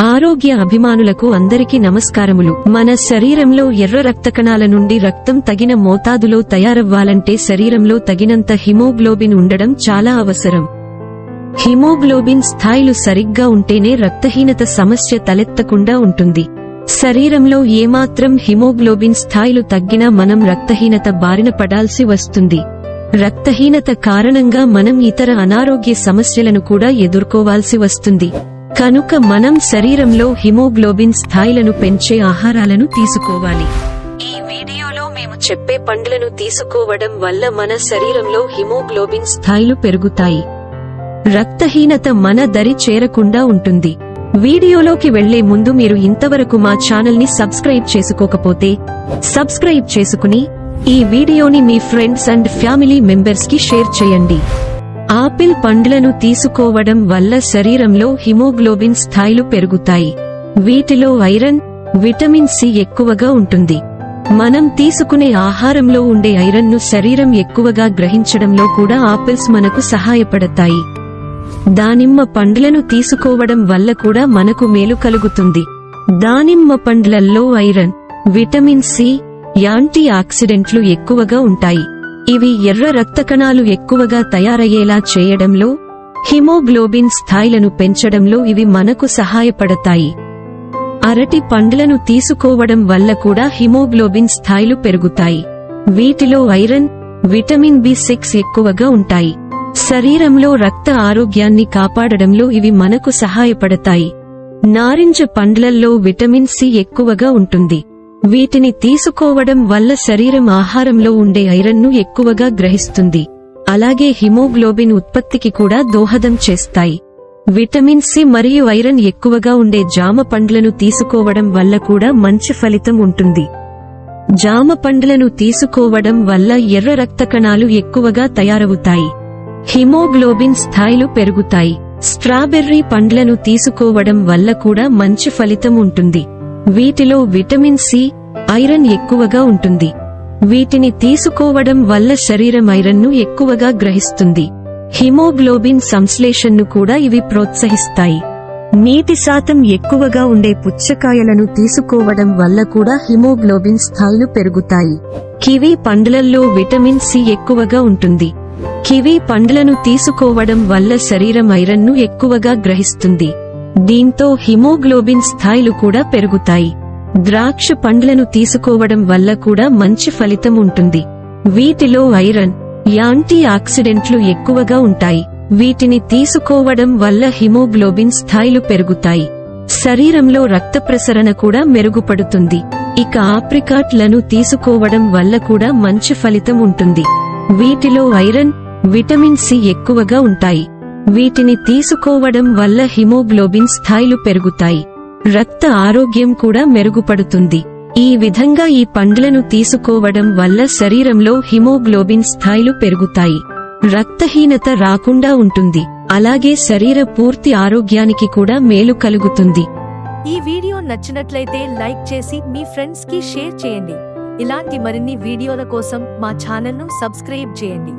ఆరోగ్య అభిమానులకు అందరికీ నమస్కారములు. మన శరీరంలో ఎర్ర రక్త కణాల నుండి రక్తం తగిన మోతాదులో తయారవ్వాలంటే శరీరంలో తగినంత హిమోగ్లోబిన్ ఉండడం చాలా అవసరం. హిమోగ్లోబిన్ స్థాయిలు సరిగ్గా ఉంటేనే రక్తహీనత సమస్య తలెత్తకుండా ఉంటుంది. శరీరంలో ఏమాత్రం హిమోగ్లోబిన్ స్థాయిలు తగ్గినా మనం రక్తహీనత బారిన పడాల్సి వస్తుంది. రక్తహీనత కారణంగా మనం ఇతర అనారోగ్య సమస్యలను కూడా ఎదుర్కోవాల్సి వస్తుంది. కనుక మనం శరీరంలో హిమోగ్లోబిన్ స్థాయిలను పెంచే ఆహారాలను తీసుకోవాలి. ఈ వీడియోలో మేము చెప్పే పండ్లను తీసుకోవడం వల్ల మన శరీరంలో హిమోగ్లోబిన్ స్థాయిలు పెరుగుతాయి. రక్తహీనత మన దరి చేరకుండా ఉంటుంది. వీడియోలోకి వెళ్ళే ముందు మీరు ఇంతవరకు మా ఛానల్ని సబ్స్క్రైబ్ చేసుకోకపోతే సబ్స్క్రైబ్ చేసుకుని ఈ వీడియోని మీ ఫ్రెండ్స్ అండ్ ఫ్యామిలీ మెంబర్స్కి షేర్ చేయండి. ఆపిల్ పండ్లను తీసుకోవడం వల్ల శరీరంలో హిమోగ్లోబిన్ స్థాయిలు పెరుగుతాయి. వీటిలో ఐరన్ విటమిన్ సి ఎక్కువగా ఉంటుంది. మనం తీసుకునే ఆహారంలో ఉండే ఐరన్ను శరీరం ఎక్కువగా గ్రహించడంలో కూడా ఆపిల్స్ మనకు సహాయపడతాయి. దానిమ్మ పండ్లను తీసుకోవడం వల్ల కూడా మనకు మేలు కలుగుతుంది. దానిమ్మ పండ్లల్లో ఐరన్ విటమిన్ సి యాంటీ ఆక్సిడెంట్లు ఎక్కువగా ఉంటాయి. ఇవి ఎర్ర రక్త కణాలు ఎక్కువగా తయారయ్యేలా చేయడంలో హిమోగ్లోబిన్ స్థాయిలను పెంచడంలో ఇవి మనకు సహాయపడతాయి. అరటి పండ్లను తీసుకోవడం వల్ల కూడా హిమోగ్లోబిన్ స్థాయిలు పెరుగుతాయి. వీటిలో ఐరన్ విటమిన్ బి సిక్స్ ఎక్కువగా ఉంటాయి. శరీరంలో రక్త ఆరోగ్యాన్ని కాపాడడంలో ఇవి మనకు సహాయపడతాయి. నారింజ పండ్లల్లో విటమిన్ సి ఎక్కువగా ఉంటుంది. వీటిని తీసుకోవడం వల్ల శరీరం ఆహారంలో ఉండే ఐరన్ను ఎక్కువగా గ్రహిస్తుంది. అలాగే హిమోగ్లోబిన్ ఉత్పత్తికి కూడా దోహదం చేస్తాయి. విటమిన్ సి మరియు ఐరన్ ఎక్కువగా ఉండే జామ పండ్లను తీసుకోవడం వల్ల కూడా మంచి ఫలితం ఉంటుంది. జామ పండ్లను తీసుకోవడం వల్ల ఎర్ర రక్త కణాలు ఎక్కువగా తయారవుతాయి. హిమోగ్లోబిన్ స్థాయిలు పెరుగుతాయి. స్ట్రాబెర్రీ పండ్లను తీసుకోవడం వల్ల కూడా మంచి ఫలితం ఉంటుంది. వీటిలో విటమిన్ సి ఐరన్ ఎక్కువగా ఉంటుంది. వీటిని తీసుకోవడం వల్ల శరీరం ఐరన్ను ఎక్కువగా గ్రహిస్తుంది. హిమోగ్లోబిన్ సంశ్లేషణను కూడా ఇవి ప్రోత్సహిస్తాయి. నీటి శాతం ఎక్కువగా ఉండే పుచ్చకాయలను తీసుకోవడం వల్ల కూడా హిమోగ్లోబిన్ స్థాయిలు పెరుగుతాయి. కివి పండ్లల్లో విటమిన్ సి ఎక్కువగా ఉంటుంది. కివీ పండ్లను తీసుకోవడం వల్ల శరీరం ఐరన్ను ఎక్కువగా గ్రహిస్తుంది. దీంతో హిమోగ్లోబిన్ స్థాయిలు కూడా పెరుగుతాయి. ద్రాక్ష పండ్లను తీసుకోవడం వల్ల కూడా మంచి ఫలితం ఉంటుంది. వీటిలో ఐరన్ యాంటీ ఆక్సిడెంట్లు ఎక్కువగా ఉంటాయి. వీటిని తీసుకోవడం వల్ల హిమోగ్లోబిన్ స్థాయిలు పెరుగుతాయి. శరీరంలో రక్త ప్రసరణ కూడా మెరుగుపడుతుంది. ఇక ఆప్రికాట్లను తీసుకోవడం వల్ల కూడా మంచి ఫలితం ఉంటుంది. వీటిలో ఐరన్ విటమిన్ సి ఎక్కువగా ఉంటాయి. వీటిని తీసుకోవడం వల్ల హిమోగ్లోబిన్ స్థాయిలు పెరుగుతాయి. రక్త ఆరోగ్యం కూడా మెరుగుపడుతుంది. ఈ విధంగా ఈ పండ్లను తీసుకోవడం వల్ల శరీరంలో హిమోగ్లోబిన్ స్థాయిలు పెరుగుతాయి. రక్తహీనత రాకుండా ఉంటుంది. అలాగే శరీర పూర్తి ఆరోగ్యానికి కూడా మేలు కలుగుతుంది. ఈ వీడియో నచ్చినట్లయితే లైక్ చేసి మీ ఫ్రెండ్స్కి షేర్ చేయండి. ఇలాంటి మరిన్ని వీడియోల కోసం మా ఛానల్ను సబ్స్క్రైబ్ చేయండి.